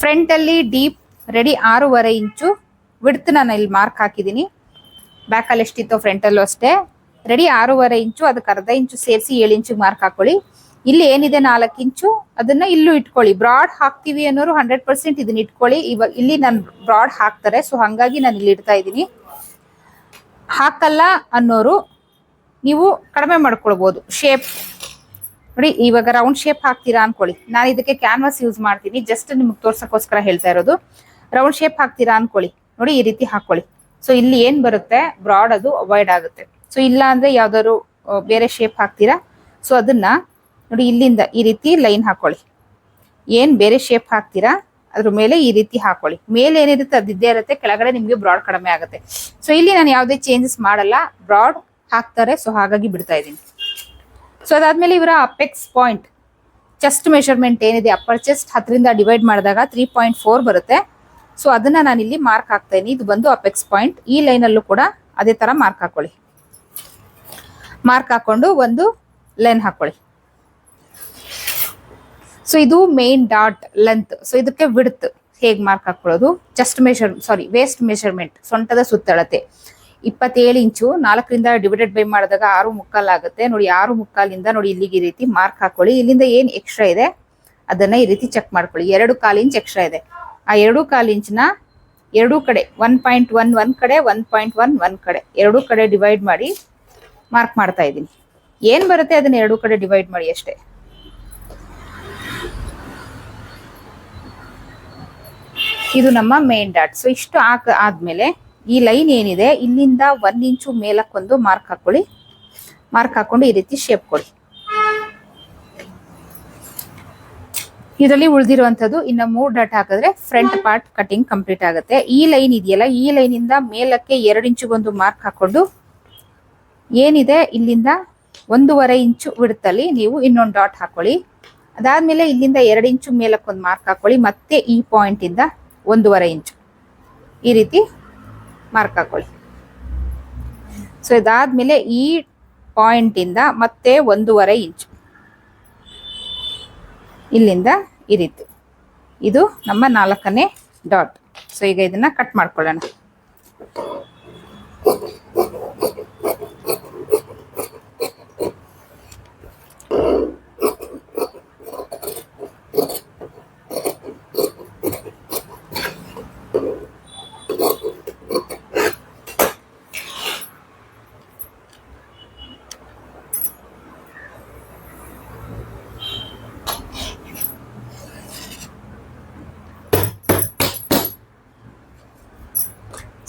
ಫ್ರಂಟ್ ಅಲ್ಲಿ ಡೀಪ್ ರೆಡಿ ಆರೂವರೆ ಇಂಚು ವಿಡ್ತ್ ನಾನು ಇಲ್ಲಿ ಮಾರ್ಕ್ ಹಾಕಿದ್ದೀನಿ ಬ್ಯಾಕ್ ಅಲ್ಲಿ ಎಷ್ಟಿತ್ತು ಫ್ರಂಟ್ ಅಲ್ಲೂ ಅಷ್ಟೇ. ರೆಡಿ ಆರೂವರೆ ಇಂಚು, ಅದಕ್ಕೆ ಅರ್ಧ ಇಂಚು ಸೇರಿಸಿ ಏಳು ಇಂಚು ಮಾರ್ಕ್ ಹಾಕೊಳ್ಳಿ. ಇಲ್ಲಿ ಏನಿದೆ ನಾಲ್ಕು ಇಂಚು, ಅದನ್ನ ಇಲ್ಲೂ ಇಟ್ಕೊಳ್ಳಿ. ಬ್ರಾಡ್ ಹಾಕ್ತೀವಿ ಅನ್ನೋರು ಹಂಡ್ರೆಡ್ ಪರ್ಸೆಂಟ್ ಇದನ್ನ ಇಟ್ಕೊಳ್ಳಿ. ಇವಾಗ ಇಲ್ಲಿ ನಾನು ಬ್ರಾಡ್ ಹಾಕ್ತಾರೆ ಸೊ ಹಂಗಾಗಿ ನಾನು ಇಲ್ಲಿ ಇಡ್ತಾ ಇದ್ದೀನಿ ಹಾಕಲ್ಲ ಅನ್ನೋರು ನೀವು ಕಡಿಮೆ ಮಾಡ್ಕೊಳ್ಬೋದು. ಶೇಪ್ ನೋಡಿ, ಇವಾಗ ರೌಂಡ್ ಶೇಪ್ ಹಾಕ್ತೀರಾ ಅನ್ಕೊಳ್ಳಿ. ನಾನು ಇದಕ್ಕೆ ಕ್ಯಾನ್ವಾಸ್ ಯೂಸ್ ಮಾಡ್ತೀನಿ. ಜಸ್ಟ್ ನಿಮ್ಗೆ ತೋರ್ಸಕ್ಕೋಸ್ಕರ ಹೇಳ್ತಾ ಇರೋದು. ರೌಂಡ್ ಶೇಪ್ ಹಾಕ್ತೀರಾ ಅನ್ಕೊಳ್ಳಿ. ನೋಡಿ, ಈ ರೀತಿ ಹಾಕೊಳ್ಳಿ ಸೊ ಇಲ್ಲಿ ಏನ್ ಬರುತ್ತೆ? ಬ್ರಾಡ್ ಅದು ಅವಾಯ್ಡ್ ಆಗುತ್ತೆ. ಸೊ ಇಲ್ಲ ಅಂದ್ರೆ ಯಾವ್ದಾದ್ರು ಬೇರೆ ಶೇಪ್ ಹಾಕ್ತೀರಾ? ಸೊ ಅದನ್ನ ನೋಡಿ, ಇಲ್ಲಿಂದ ಈ ರೀತಿ ಲೈನ್ ಹಾಕೊಳ್ಳಿ ಏನ್ ಬೇರೆ ಶೇಪ್ ಹಾಕ್ತೀರಾ? ಅದ್ರ ಮೇಲೆ ಈ ರೀತಿ ಹಾಕೊಳ್ಳಿ ಮೇಲೆ ಏನಿರುತ್ತೆ? ಅದು ಇದ್ದೇ ಇರುತ್ತೆ. ಕೆಳಗಡೆ ನಿಮ್ಗೆ ಬ್ರಾಡ್ ಕಡಿಮೆ ಆಗುತ್ತೆ. ಸೊ ಇಲ್ಲಿ ನಾನು ಯಾವುದೇ ಚೇಂಜಸ್ ಮಾಡಲ್ಲ. ಬ್ರಾಡ್ ಹಾಕ್ತಾರೆ. ಸೊ ಹಾಗಾಗಿ ಬಿಡ್ತಾ ಇದ್ದೀನಿ. ಸೊ ಅದಾದ್ಮೇಲೆ ಇವರ ಅಪೆಕ್ಸ್ ಪಾಯಿಂಟ್ ಚೆಸ್ಟ್ ಮೆಷರ್ಮೆಂಟ್ ಏನಿದೆ? ಅಪ್ಪರ್ ಚೆಸ್ಟ್ ಹತ್ತರಿಂದ ಡಿವೈಡ್ ಮಾಡಿದಾಗ ತ್ರೀ ಪಾಯಿಂಟ್ ಫೋರ್ ಬರುತ್ತೆ. ಸೊ ಅದನ್ನ ನಾನು ಇಲ್ಲಿ ಮಾರ್ಕ್ ಹಾಕ್ತೇನೆ. ಇದು ಬಂದು ಅಪೆಕ್ಸ್ ಪಾಯಿಂಟ್ ಈ ಲೈನ್ ಅಲ್ಲೂ ಕೂಡ ಅದೇ ತರ ಮಾರ್ಕ್ ಹಾಕೊಳ್ಳಿ. ಮಾರ್ಕ್ ಹಾಕೊಂಡು ಒಂದು ಲೈನ್ ಹಾಕೊಳ್ಳಿ. ಸೊ ಇದು ಮೇನ್ ಡಾಟ್ ಲೆಂತ್ ಸೊ ಇದಕ್ಕೆ ವಿಡ್ತ್ ಹೇಗೆ ಮಾರ್ಕ್ ಹಾಕೊಳ್ಳೋದು? Chest measure sorry waist measurement ಸೊಂಟದ ಸುತ್ತಳತೆ. ಇಪ್ಪತ್ತೇಳು ಇಂಚು ನಾಲ್ಕರಿಂದ ಡಿವೈಡೆಡ್ ಬೈ ಮಾಡಿದಾಗ ಆರು ಮುಕ್ಕಾಲ್ ಆಗುತ್ತೆ. ನೋಡಿ, ಆರು ಮುಕ್ಕಾಲಿಂದ ನೋಡಿ ಇಲ್ಲಿಗೆ ಈ ರೀತಿ ಮಾರ್ಕ್ ಹಾಕೊಳ್ಳಿ. ಇಲ್ಲಿಂದ ಏನು ಎಕ್ಸ್ಟ್ರಾ ಇದೆ? ಅದನ್ನ ಈ ರೀತಿ ಚೆಕ್ ಮಾಡ್ಕೊಳ್ಳಿ. ಎರಡು ಕಾಲು ಇಂಚ್ ಎಕ್ಸ್ಟ್ರಾ ಇದೆ. ಆ ಎರಡು ಕಾಲು ಇಂಚ್ನ ಎರಡೂ ಕಡೆ ಒನ್ ಪಾಯಿಂಟ್ ಒನ್ ಒನ್ ಕಡೆ, ಒನ್ ಪಾಯಿಂಟ್ ಒನ್ ಒನ್ ಕಡೆ ಎರಡೂ ಕಡೆ ಡಿವೈಡ್ ಮಾಡಿ ಮಾರ್ಕ್ ಮಾಡ್ತಾ ಇದ್ದೀನಿ. ಏನು ಬರುತ್ತೆ ಅದನ್ನ ಎರಡೂ ಕಡೆ ಡಿವೈಡ್ ಮಾಡಿ ಅಷ್ಟೇ. ಇದು ನಮ್ಮ ಮೇನ್ ಡಾಟ್. ಸೊ ಇಷ್ಟು ಹಾಕ ಆದ್ಮೇಲೆ ಈ ಲೈನ್ ಏನಿದೆ, ಇಲ್ಲಿಂದ ಒನ್ ಇಂಚು ಮೇಲಕ್ಕೊಂದು ಮಾರ್ಕ್ ಹಾಕೊಳ್ಳಿ. ಮಾರ್ಕ್ ಹಾಕೊಂಡು ಈ ರೀತಿ ಶೇಪ್ ಕೊಡಿ. ಇದರಲ್ಲಿ ಉಳಿದಿರುವಂತದ್ದು ಇನ್ನ ಮೂರ್ ಡಾಟ್ ಹಾಕಿದ್ರೆ ಫ್ರಂಟ್ ಪಾರ್ಟ್ ಕಟಿಂಗ್ ಕಂಪ್ಲೀಟ್ ಆಗುತ್ತೆ. ಈ ಲೈನ್ ಇದೆಯಲ್ಲ, ಈ ಲೈನ್ ಇಂದ ಮೇಲಕ್ಕೆ ಎರಡು ಇಂಚುಗೊಂದು ಮಾರ್ಕ್ ಹಾಕೊಂಡು ಏನಿದೆ, ಇಲ್ಲಿಂದ ಒಂದೂವರೆ ಇಂಚು ಬಿಡುತ್ತಲ್ಲಿ ನೀವು ಇನ್ನೊಂದು ಡಾಟ್ ಹಾಕೊಳ್ಳಿ. ಅದಾದ್ಮೇಲೆ ಇಲ್ಲಿಂದ ಎರಡು ಇಂಚು ಮೇಲಕ್ಕೊಂದು ಮಾರ್ಕ್ ಹಾಕೊಳ್ಳಿ, ಮತ್ತೆ ಈ ಪಾಯಿಂಟ್ ಇಂದ ಒಂದೂವರೆ ಇಂಚು ಈ ರೀತಿ ಮಾರ್ಕ್ ಹಾಕೊಳ್ಳಿ. ಸೊ ಇದಾದ್ಮೇಲೆ ಈ ಪಾಯಿಂಟ್ ಇಂದ ಮತ್ತೆ ಒಂದೂವರೆ ಇಂಚು ಇಲ್ಲಿಂದ ಈ ರೀತಿ. ಇದು ನಮ್ಮ ನಾಲ್ಕನೇ ಡಾಟ್ ಸೊ ಈಗ ಇದನ್ನ ಕಟ್ ಮಾಡ್ಕೊಳ್ಳೋಣ.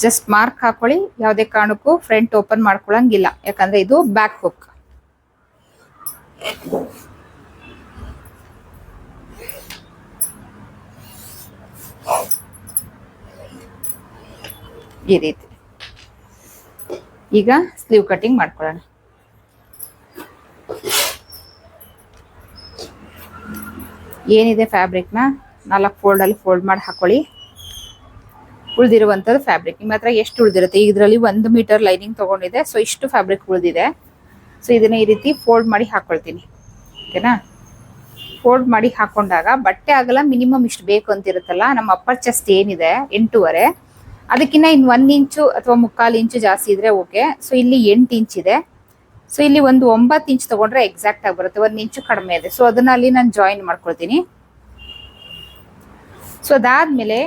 ಜಸ್ಟ್ ಮಾರ್ಕ್ ಹಾಕೊಳ್ಳಿ, ಯಾವುದೇ ಕಾರಣಕ್ಕೂ ಫ್ರಂಟ್ ಓಪನ್ ಮಾಡ್ಕೊಳ್ಳಂಗಿಲ್ಲ ಯಾಕಂದ್ರೆ ಇದು ಬ್ಯಾಕ್ ಹುಕ್ ಈ ರೀತಿ. ಈಗ ಸ್ಲೀವ್ ಕಟಿಂಗ್ ಮಾಡ್ಕೊಳ್ಳೋಣ. ಏನಿದೆ ಫ್ಯಾಬ್ರಿಕ್ನ ನಾಲ್ಕು ಫೋಲ್ಡಲ್ಲಿ ಫೋಲ್ಡ್ ಮಾಡಿ ಹಾಕೊಳ್ಳಿ. ಉಳಿದಿರುವಂಥದ್ದು ಫ್ಯಾಬ್ರಿಕ್ ನಿಮ್ಮ ಹತ್ರ ಎಷ್ಟು ಉಳಿದಿರುತ್ತೆ? ಇದರಲ್ಲಿ ಒಂದು ಮೀಟರ್ ಲೈನಿಂಗ್ ತಗೊಂಡಿದೆ ಸೊ ಇಷ್ಟು ಫ್ಯಾಬ್ರಿಕ್ ಉಳಿದಿದೆ. ಸೊ ಇದನ್ನ ಈ ರೀತಿ ಫೋಲ್ಡ್ ಮಾಡಿ ಹಾಕ್ಕೊಳ್ತೀನಿ ಓಕೆನಾ? ಫೋಲ್ಡ್ ಮಾಡಿ ಹಾಕೊಂಡಾಗ ಬಟ್ಟೆ ಆಗಲ್ಲ ಮಿನಿಮಮ್ ಇಷ್ಟು ಬೇಕು ಅಂತ ಇರುತ್ತಲ್ಲ, ನಮ್ಮ ಅಪ್ಪರ್ ಚೆಸ್ಟ್ ಏನಿದೆ, ಎಂಟೂವರೆ. ಅದಕ್ಕಿಂತ ಇನ್ನು ಒಂದು ಇಂಚು ಅಥವಾ ಮುಕ್ಕಾಲು ಇಂಚು ಜಾಸ್ತಿ ಇದ್ರೆ ಓಕೆ ಸೊ ಇಲ್ಲಿ ಎಂಟು ಇಂಚ್ ಇದೆ. ಸೊ ಇಲ್ಲಿ ಒಂದು ಒಂಬತ್ತು ಇಂಚ್ ತಗೊಂಡ್ರೆ ಎಕ್ಸಾಕ್ಟ್ ಆಗಿ ಬರುತ್ತೆ. ಒಂದು ಇಂಚು ಕಡಿಮೆ ಇದೆ. ಸೊ ಅದನ್ನ ಅಲ್ಲಿ ನಾನು ಜಾಯಿನ್ ಮಾಡ್ಕೊಳ್ತೀನಿ. ಸೊ ಅದಾದ್ಮೇಲೆ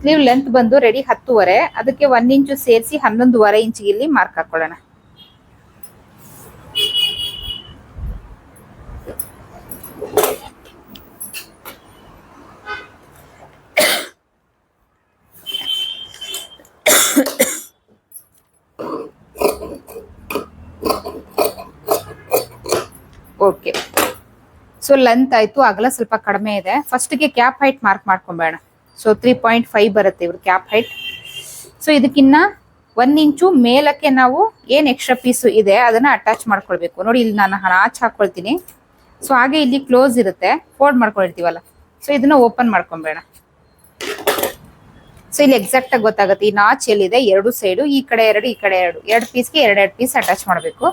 ಸ್ಲೀವ್ ಲೆಂತ್ ಬಂದು ರೆಡಿ ಹತ್ತುವರೆ. ಅದಕ್ಕೆ ಒಂದ್ ಇಂಚು ಸೇರಿಸಿ ಹನ್ನೊಂದುವರೆ ಇಂಚಿಗೆ ಇಲ್ಲಿ ಮಾರ್ಕ್ ಹಾಕೊಳ್ಳೋಣ. ಓಕೆ ಸೊ ಲೆಂತ್ ಆಯ್ತು. ಅಗಲ ಸ್ವಲ್ಪ ಕಡಿಮೆ ಇದೆ. ಫಸ್ಟ್ಗೆ ಕ್ಯಾಪ್ ಹೈಟ್ ಮಾರ್ಕ್ ಮಾಡ್ಕೊಂಬೇಡ. ಸೊ ತ್ರೀ ಪಾಯಿಂಟ್ ಫೈವ್ ಬರುತ್ತೆ ಇವ್ರ ಕ್ಯಾಪ್ ಹೈಟ್ ಸೊ ಇದಕ್ಕಿನ್ನ ಒಂದ್ ಇಂಚು ಮೇಲಕ್ಕೆ ನಾವು ಏನ್ ಎಕ್ಸ್ಟ್ರಾ ಪೀಸು ಇದೆ ಅದನ್ನ ಅಟ್ಯಾಚ್ ಮಾಡ್ಕೊಳ್ಬೇಕು. ನೋಡಿ, ಇಲ್ಲಿ ನಾನು ಆಚ್ ಹಾಕೊಳ್ತೀನಿ. ಸೊ ಹಾಗೆ ಇಲ್ಲಿ ಕ್ಲೋಸ್ ಇರುತ್ತೆ. ಫೋಲ್ಡ್ ಮಾಡ್ಕೊಂಡಿರ್ತೀವಲ್ಲ. ಸೊ ಇದನ್ನ ಓಪನ್ ಮಾಡ್ಕೊಂಬೇಡ. ಸೊ ಇಲ್ಲಿ ಎಕ್ಸಾಕ್ಟ್ ಆಗಿ ಗೊತ್ತಾಗುತ್ತೆ. ಈ ನಾಚ್ ಎಲ್ಲಿದೆ? ಎರಡು ಸೈಡು ಈ ಕಡೆ ಎರಡು, ಈ ಕಡೆ ಎರಡು. ಎರಡು ಪೀಸ್ಗೆ ಎರಡೆರಡು ಪೀಸ್ ಅಟ್ಯಾಚ್ ಮಾಡಬೇಕು.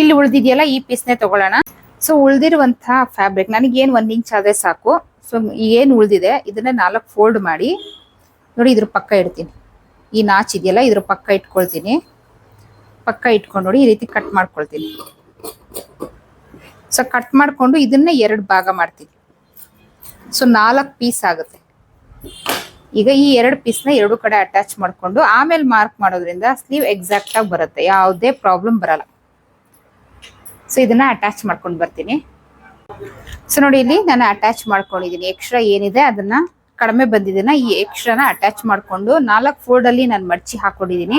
ಇಲ್ಲಿ ಉಳಿದಿದೆಯಲ್ಲ, ಈ ಪೀಸ್ನೇ ತಗೊಳ್ಳೋಣ. ಸೊ ಉಳ್ದಿರುವಂತಹ ಫ್ಯಾಬ್ರಿಕ್ ನನಗೇನು ಒಂದ್ ಇಂಚ್ ಆದರೆ ಸಾಕು. ಸೊ ಏನು ಉಳಿದಿದೆ? ಇದನ್ನ ನಾಲ್ಕು ಫೋಲ್ಡ್ ಮಾಡಿ, ನೋಡಿ ಇದ್ರ ಪಕ್ಕ ಇಡ್ತೀನಿ. ಈ ನಾಚ್ ಇದೆಯಲ್ಲ, ಇದ್ರ ಪಕ್ಕ ಇಟ್ಕೊಳ್ತೀನಿ. ಪಕ್ಕ ಇಟ್ಕೊಂಡು ನೋಡಿ ಈ ರೀತಿ ಕಟ್ ಮಾಡ್ಕೊಳ್ತೀನಿ. ಸೊ ಕಟ್ ಮಾಡಿಕೊಂಡು ಇದನ್ನ ಎರಡು ಭಾಗ ಮಾಡ್ತೀನಿ. ಸೊ ನಾಲ್ಕು ಪೀಸ್ ಆಗುತ್ತೆ. ಈಗ ಈ ಎರಡು ಪೀಸ್ನ ಎರಡು ಕಡೆ ಅಟ್ಯಾಚ್ ಮಾಡ್ಕೊಂಡು, ಆಮೇಲೆ ಮಾರ್ಕ್ ಮಾಡೋದ್ರಿಂದ ಸ್ಲೀವ್ ಎಕ್ಸಾಕ್ಟಾಗಿ ಬರುತ್ತೆ. ಯಾವುದೇ ಪ್ರಾಬ್ಲಮ್ ಬರಲ್ಲ. ಸೊ ಇದನ್ನ ಅಟ್ಯಾಚ್ ಮಾಡ್ಕೊಂಡು ಬರ್ತೀನಿ. ಸೊ ನೋಡಿ ಇಲ್ಲಿ ನಾನು ಅಟ್ಯಾಚ್ ಮಾಡ್ಕೊಂಡಿದ್ದೀನಿ. ಎಕ್ಸ್ಟ್ರಾ ಏನಿದೆ ಅದನ್ನ ಕಡಿಮೆ ಬಂದಿದ್ದನ್ನ ಈ ಎಕ್ಸ್ಟ್ರಾನ ಅಟ್ಯಾಚ್ ಮಾಡ್ಕೊಂಡು ನಾಲ್ಕು ಫೋಲ್ಡ್ ಅಲ್ಲಿ ನಾನು ಮಡಚಿ ಹಾಕೊಂಡಿದ್ದೀನಿ.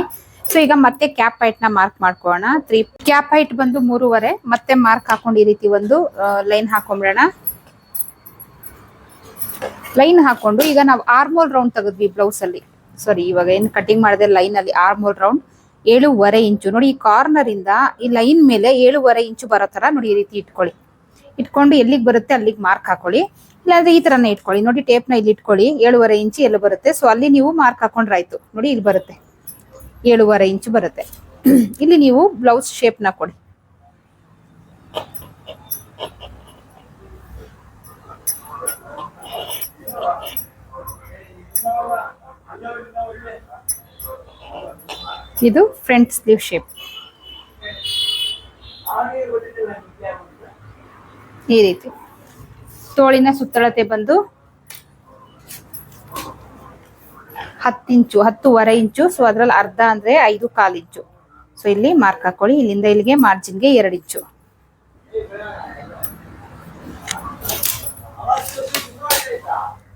ಸೊ ಈಗ ಮತ್ತೆ ಕ್ಯಾಪ್ ಹೈಟ್ನ ಮಾರ್ಕ್ ಮಾಡ್ಕೊಳ್ಳೋಣ. ತ್ರೀ ಕ್ಯಾಪ್ ಹೈಟ್ ಬಂದು ಮೂರುವರೆ. ಮತ್ತೆ ಮಾರ್ಕ್ ಹಾಕೊಂಡು ಈ ರೀತಿ ಒಂದು ಲೈನ್ ಹಾಕೊಂಡ್ಬಿಡೋಣ ಲೈನ್ ಹಾಕೊಂಡು ಈಗ ನಾವು ಆರ್ಮೋಲ್ ರೌಂಡ್ ತೆಗೆದ್ವಿ ಬ್ಲೌಸ್ ಅಲ್ಲಿ. ಸಾರಿ ಇವಾಗ ಏನು ಕಟಿಂಗ್ ಮಾಡಿದೆ ಲೈನ್ ಅಲ್ಲಿ ಆರ್ಮೋಲ್ ರೌಂಡ್ ಏಳುವರೆ ಇಂಚು. ನೋಡಿ ಈ ಕಾರ್ನರ್ ಇಂದ ಈ ಲೈನ್ ಮೇಲೆ ಏಳುವರೆ ಇಂಚು ಬರೋ ತರ ನೋಡಿ ಈ ರೀತಿ ಇಟ್ಕೊಳ್ಳಿ. ಇಟ್ಕೊಂಡು ಎಲ್ಲಿಗೆ ಬರುತ್ತೆ ಅಲ್ಲಿಗೆ ಮಾರ್ಕ್ ಹಾಕೊಳ್ಳಿ. ಇಲ್ಲಾಂದ್ರೆ ಈ ತರನೇ ಇಟ್ಕೊಳ್ಳಿ. ನೋಡಿ ಟೇಪ್ನ ಇಲ್ಲಿ ಇಟ್ಕೊಳ್ಳಿ. ಏಳುವರೆ ಇಂಚು ಎಲ್ಲಿ ಬರುತ್ತೆ? ಸೊ ಅಲ್ಲಿ ನೀವು ಮಾರ್ಕ್ ಹಾಕೊಂಡ್ರೆ ಆಯ್ತು ನೋಡಿ ಇಲ್ಲಿ ಬರುತ್ತೆ. ಏಳುವರೆ ಇಂಚು ಬರುತ್ತೆ. ಇಲ್ಲಿ ನೀವು ಬ್ಲೌಸ್ ಶೇಪ್ನ ಕೊಡಿ. ಇದು ಫ್ರಂಟ್ ಸ್ಲೀವ್ ಶೇಪ್ ಈ ರೀತಿ. ತೋಳಿನ ಸುತ್ತಳತೆ ಬಂದು ಹತ್ತು ಇಂಚು, ಹತ್ತುವರೆ ಇಂಚು ಸೊ ಅದ್ರಲ್ಲಿ ಅರ್ಧ ಅಂದ್ರೆ ಐದು ಕಾಲು ಇಂಚು. ಸೊ ಇಲ್ಲಿ ಮಾರ್ಕ್ ಹಾಕೊಳ್ಳಿ. ಇಲ್ಲಿಂದ ಇಲ್ಲಿಗೆ ಮಾರ್ಜಿನ್ಗೆ ಎರಡು ಇಂಚು.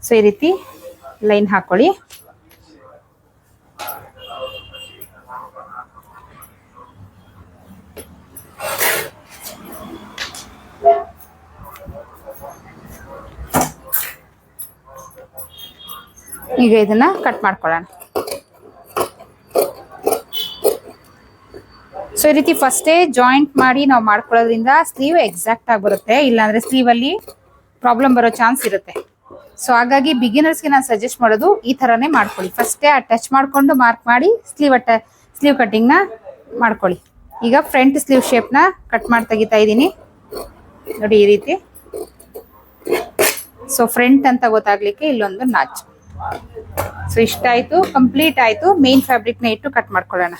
ಸೊ ಈ ರೀತಿ ಲೈನ್ ಹಾಕೊಳ್ಳಿ. ಈಗ ಇದನ್ನ ಕಟ್ ಮಾಡ್ಕೊಳ್ಳೋಣ. ಸೊ ಈ ರೀತಿ ಫಸ್ಟೇ ಜಾಯಿಂಟ್ ಮಾಡಿ ನಾವು ಮಾಡ್ಕೊಳ್ಳೋದ್ರಿಂದ ಸ್ಲೀವ್ ಎಕ್ಸಾಕ್ಟ್ ಆಗಿ ಬರುತ್ತೆ. ಇಲ್ಲಾಂದ್ರೆ ಸ್ಲೀವ್ ಅಲ್ಲಿ ಪ್ರಾಬ್ಲಮ್ ಬರೋ ಚಾನ್ಸ್ ಇರುತ್ತೆ. ಸೊ ಹಾಗಾಗಿ ಬಿಗಿನರ್ಸ್ಗೆ ನಾನು ಸಜೆಸ್ಟ್ ಮಾಡೋದು ಈ ಥರನೇ ಮಾಡ್ಕೊಳ್ಳಿ. ಫಸ್ಟೇ ಅಟ್ಯಾಚ್ ಮಾಡಿಕೊಂಡು ಮಾರ್ಕ್ ಮಾಡಿ ಸ್ಲೀವ್ ಅಟ್ಟ ಸ್ಲೀವ್ ಕಟ್ಟಿಂಗ್ನ ಮಾಡ್ಕೊಳ್ಳಿ. ಈಗ ಫ್ರಂಟ್ ಸ್ಲೀವ್ ಶೇಪ್ನ ಕಟ್ ಮಾಡಿ ತೆಗಿತಾ ಇದ್ದೀನಿ. ನೋಡಿ ಈ ರೀತಿ. ಸೊ ಫ್ರಂಟ್ ಅಂತ ಗೊತ್ತಾಗ್ಲಿಕ್ಕೆ ಇಲ್ಲೊಂದು ನಾಚ್ ಸೊ ಆಯ್ತು ಕಂಪ್ಲೀಟ್ ಆಯ್ತು. ಮೇನ್ ಫ್ಯಾಬ್ರಿಕ್ನ ಇಟ್ಟು ಕಟ್ ಮಾಡ್ಕೊಳ್ಳೋಣ.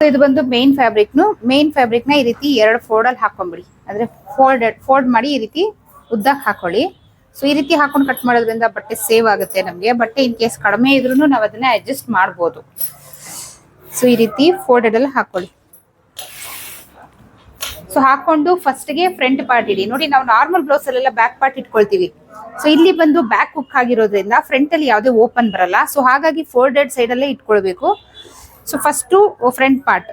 ಸೊ ಇದು ಬಂದು ಮೇನ್ ಫ್ಯಾಬ್ರಿಕ್ ಮೇನ್ ಫ್ಯಾಬ್ರಿಕ್ನ ಈ ರೀತಿ ಎರಡು ಫೋಲ್ಡ್ ಅಲ್ಲಿ ಹಾಕೊಂಡ್ಬಿಡಿ ಅಂದ್ರೆ ಫೋಲ್ಡ್ ಫೋಲ್ಡ್ ಮಾಡಿ ಈ ರೀತಿ ಉದ್ದಕ್ಕೆ ಹಾಕೊಳ್ಳಿ. ಸೊ ಈ ರೀತಿ ಹಾಕೊಂಡು ಕಟ್ ಮಾಡೋದ್ರಿಂದ ಬಟ್ಟೆ ಸೇವ್ ಆಗುತ್ತೆ ನಮಗೆ. ಬಟ್ಟೆ ಇನ್ ಕೇಸ್ ಕಡಿಮೆ ಇದ್ರೂ ನಾವು ಅದನ್ನ ಅಡ್ಜಸ್ಟ್ ಮಾಡ್ಬೋದು. ಸೊ ಈ ರೀತಿ ಫೋಲ್ಡೆಡ್ ಅಲ್ಲಿ ಹಾಕೊಳ್ಳಿ. ಸೊ ಹಾಕೊಂಡು ಫಸ್ಟ್ಗೆ ಫ್ರಂಟ್ ಪಾರ್ಟ್ ಇಡಿ. ನೋಡಿ, ನಾವು ನಾರ್ಮಲ್ ಬ್ಲೌಸ್ ಅಲ್ಲೆಲ್ಲ ಬ್ಯಾಕ್ ಪಾರ್ಟ್ ಇಟ್ಕೊಳ್ತೀವಿ. ಸೊ ಇಲ್ಲಿ ಬಂದು ಬ್ಯಾಕ್ ಹುಕ್ ಆಗಿರೋದ್ರಿಂದ ಫ್ರಂಟ್ ಅಲ್ಲಿ ಯಾವುದೇ ಓಪನ್ ಬರಲ್ಲ. ಸೊ ಹಾಗಾಗಿ ಫೋಲ್ಡೆಡ್ ಸೈಡ್ ಅಲ್ಲೇ ಇಟ್ಕೊಳ್ಬೇಕು. ಸೊ ಫಸ್ಟು ಫ್ರಂಟ್ ಪಾರ್ಟ್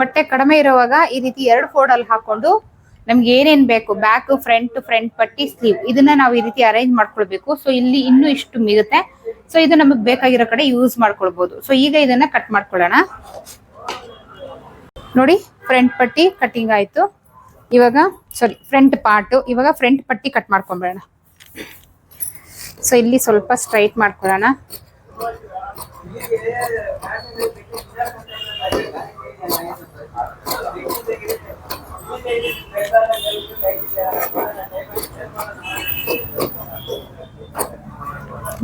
ಬಟ್ಟೆ ಕಡಿಮೆ ಇರುವಾಗ ಈ ರೀತಿ ಎರಡು ಫೋಲ್ಡ್ ಅಲ್ಲಿ ಹಾಕೊಂಡು ನಮ್ಗೆ ಏನೇನ್ ಬೇಕು? ಬ್ಯಾಕ್ ಫ್ರಂಟ್ ಫ್ರಂಟ್ ಪಟ್ಟಿ ಸ್ಲೀವ್ ಇದನ್ನ ನಾವು ಈ ರೀತಿ ಅರೇಂಜ್ ಮಾಡ್ಕೊಳ್ಬೇಕು. ಸೊ ಇಲ್ಲಿ ಇನ್ನೂ ಇಷ್ಟು ಮಿಗುತ್ತೆ. ಸೊ ಇದು ನಮಗೆ ಬೇಕಾಗಿರೋ ಕಡೆ ಯೂಸ್ ಮಾಡ್ಕೊಳ್ಬಹುದು ಸೊ ಈಗ ಇದನ್ನ ಕಟ್ ಮಾಡ್ಕೊಳ್ಳೋಣ. ನೋಡಿ ಫ್ರಂಟ್ ಪಟ್ಟಿ ಕಟಿಂಗ್ ಆಯ್ತು. ಇವಾಗ ಸಾರಿ ಫ್ರಂಟ್ ಪಾರ್ಟ್ ಇವಾಗ ಫ್ರಂಟ್ ಪಟ್ಟಿ ಕಟ್ ಮಾಡ್ಕೊಂಬಿಡೋಣ ಸೊ ಇಲ್ಲಿ ಸ್ವಲ್ಪ ಸ್ಟ್ರೈಟ್ ಮಾಡ್ಕೊಳ್ಳೋಣ.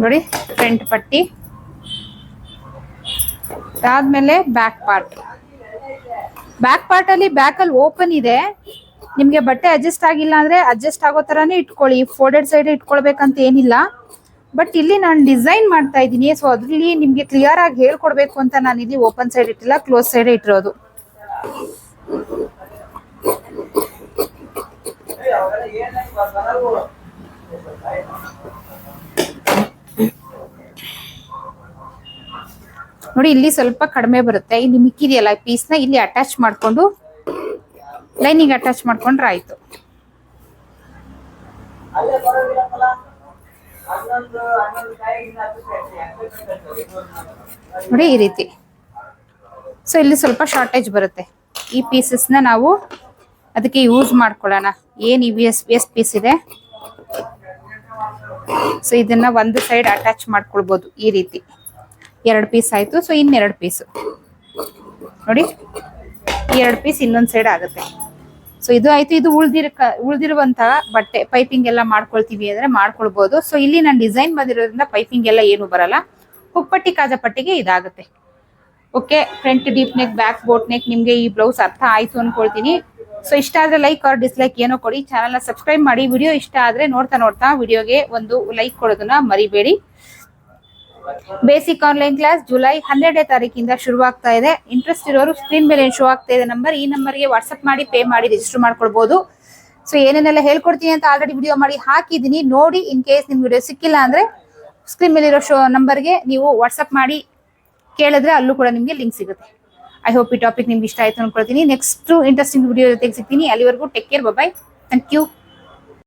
ನೋಡಿ ಫ್ರಂಟ್ ಪಟ್ಟಿ. ಅದಾದ್ಮೇಲೆ ಬ್ಯಾಕ್ ಪಾರ್ಟ್ ಬ್ಯಾಕ್ ಪಾರ್ಟ್ ಅಲ್ಲಿ ಬ್ಯಾಕ್ ಅಲ್ಲಿ ಓಪನ್ ಇದೆ. ನಿಮ್ಗೆ ಬಟ್ಟೆ ಅಡ್ಜಸ್ಟ್ ಆಗಿಲ್ಲ ಅಂದ್ರೆ ಅಡ್ಜಸ್ಟ್ ಆಗೋ ತರಾನೇ ಇಟ್ಕೊಳ್ಳಿ. ಫೋಲ್ಡೆಡ್ ಸೈಡ್ ಇಟ್ಕೊಳ್ಬೇಕಂತ ಏನಿಲ್ಲ. ಬಟ್ ಇಲ್ಲಿ ನಾನು ಡಿಸೈನ್ ಮಾಡ್ತಾ ಇದ್ದೀನಿ. ಸೊ ಅದ್ರಲ್ಲಿ ನಿಮ್ಗೆ ಕ್ಲಿಯರ್ ಆಗಿ ಹೇಳ್ಕೊಡ್ಬೇಕು ಅಂತ ನಾನು ಇಲ್ಲಿ ಓಪನ್ ಸೈಡ್ ಇಟ್ಟಿಲ್ಲ ಕ್ಲೋಸ್ ಸೈಡ್ ಇಟ್ಟಿರೋದು. ನೋಡಿ, ಇಲ್ಲಿ ಸ್ವಲ್ಪ ಕಡಿಮೆ ಬರುತ್ತೆ. ಇಲ್ಲಿ ಮಿಕ್ಕಿದೆಯಲ್ಲ ಪೀಸ್ನ ಇಲ್ಲಿ ಅಟ್ಯಾಚ್ ಮಾಡ್ಕೊಂಡು ಲೈನಿಂಗ್ ಅಟ್ಯಾಚ್ ಮಾಡ್ಕೊಂಡ್ರೆ ಆಯ್ತು. ನೋಡಿ ಈ ರೀತಿ. ಸೊ ಇಲ್ಲಿ ಸ್ವಲ್ಪ ಶಾರ್ಟೇಜ್ ಬರುತ್ತೆ. ಈ ಪೀಸಸ್ನ ನಾವು ಅದಕ್ಕೆ ಯೂಸ್ ಮಾಡ್ಕೊಳ್ಳೋಣ. ಏನ್ ಈ ಎಸ್ ಎಸ್ ಪೀಸ್ ಇದೆ? ಸೊ ಇದನ್ನ ಒಂದು ಸೈಡ್ ಅಟ್ಯಾಚ್ ಮಾಡ್ಕೊಳ್ಬಹುದು ಈ ರೀತಿ. ಎರಡು ಪೀಸ್ ಆಯಿತು. ಸೊ ಇನ್ನೆರಡು ಪೀಸ್ ನೋಡಿ ಎರಡು ಪೀಸ್ ಇನ್ನೊಂದ್ ಸೈಡ್ ಆಗುತ್ತೆ. ಸೊ ಇದು ಆಯ್ತು. ಇದು ಉಳ್ದಿರ ಉಳ್ದಿರುವಂತ ಬಟ್ಟೆ. ಪೈಪಿಂಗ್ ಎಲ್ಲ ಮಾಡ್ಕೊಳ್ತೀವಿ ಅಂದ್ರೆ ಮಾಡ್ಕೊಳ್ಬಹುದು ಸೊ ಇಲ್ಲಿ ನಾನು ಡಿಸೈನ್ ಬಂದಿರೋದ್ರಿಂದ ಪೈಪಿಂಗ್ ಎಲ್ಲ ಏನು ಬರಲ್ಲ. ಹುಪ್ಪಟ್ಟಿ ಕಾಜಪಟ್ಟಿಗೆ ಇದಾಗುತ್ತೆ. Okay front deep neck back boat neck ನಿಮ್ಗೆ ಈ ಬ್ಲೌಸ್ ಅರ್ಥ ಆಯ್ತು ಅನ್ಕೊಳ್ತೀನಿ. ಸೊ ಇಷ್ಟ ಆದ್ರೆ ಲೈಕ್ ಆರ್ ಡಿಸ್ಲೈಕ್ ಏನೋ ಕೊಡಿ. ಚಾನಲ್ನ ಸಬ್ಸ್ಕ್ರೈಬ್ ಮಾಡಿ. ವಿಡಿಯೋ ಇಷ್ಟ ಆದ್ರೆ ನೋಡ್ತಾ ನೋಡ್ತಾ ವಿಡಿಯೋಗೆ ಒಂದು ಲೈಕ್ ಕೊಡೋದನ್ನ ಮರಿಬೇಡಿ. ಬೇಸಿಕ್ ಆನ್ಲೈನ್ ಕ್ಲಾಸ್ ಜುಲೈ ಹನ್ನೆರಡನೇ ತಾರೀಕಿಂದ ಶುರುವಾಗ್ತಾ ಇದೆ. ಇಂಟ್ರೆಸ್ಟ್ ಇರೋರು ಸ್ಕ್ರೀನ್ ಮೇಲೆ ಶೋ ಆಗ್ತಾ ಇದೆ ನಂಬರ್ ಈ ನಂಬರ್ಗೆ ವಾಟ್ಸ್ಆಪ್ ಮಾಡಿ ಪೇ ಮಾಡಿ ರಿಜಿಸ್ಟರ್ ಮಾಡ್ಕೊಳ್ಬಹುದು ಸೊ ಏನೇನೆಲ್ಲ ಹೇಳ್ಕೊಡ್ತೀನಿ ಅಂತ ಆಲ್ರೆಡಿ ವಿಡಿಯೋ ಮಾಡಿ ಹಾಕಿದ್ದೀನಿ. ನೋಡಿ ಇನ್ ಕೇಸ್ ನಿಮ್ಗೆ ವಿಡಿಯೋ ಸಿಕ್ಕಿಲ್ಲ ಅಂದ್ರೆ ಸ್ಕ್ರೀನ್ ಮೇಲೆ ಇರೋ ಶೋ ನಂಬರ್ಗೆ ನೀವು ವಾಟ್ಸ್ಆಪ್ ಮಾಡಿ ಕೇಳಿದ್ರೆ ಅಲ್ಲೂ ಕೂಡ ನಿಮಗೆ ಲಿಂಕ್ ಸಿಗುತ್ತೆ. ಐ ಹೋಪ್ ಈ ಟಾಪಿಕ್ ನಿಮ್ಗೆ ಇಷ್ಟ ಆಯ್ತು ಅನ್ಕೊಳ್ತೀನಿ. ನೆಕ್ಸ್ಟ್ ಇಂಟ್ರೆಸ್ಟಿಂಗ್ ವಿಡಿಯೋ ಜೊತೆಗೆ ಸಿಗ್ತೀನಿ. ಅಲ್ಲಿವರೆಗೂ take care bye thank you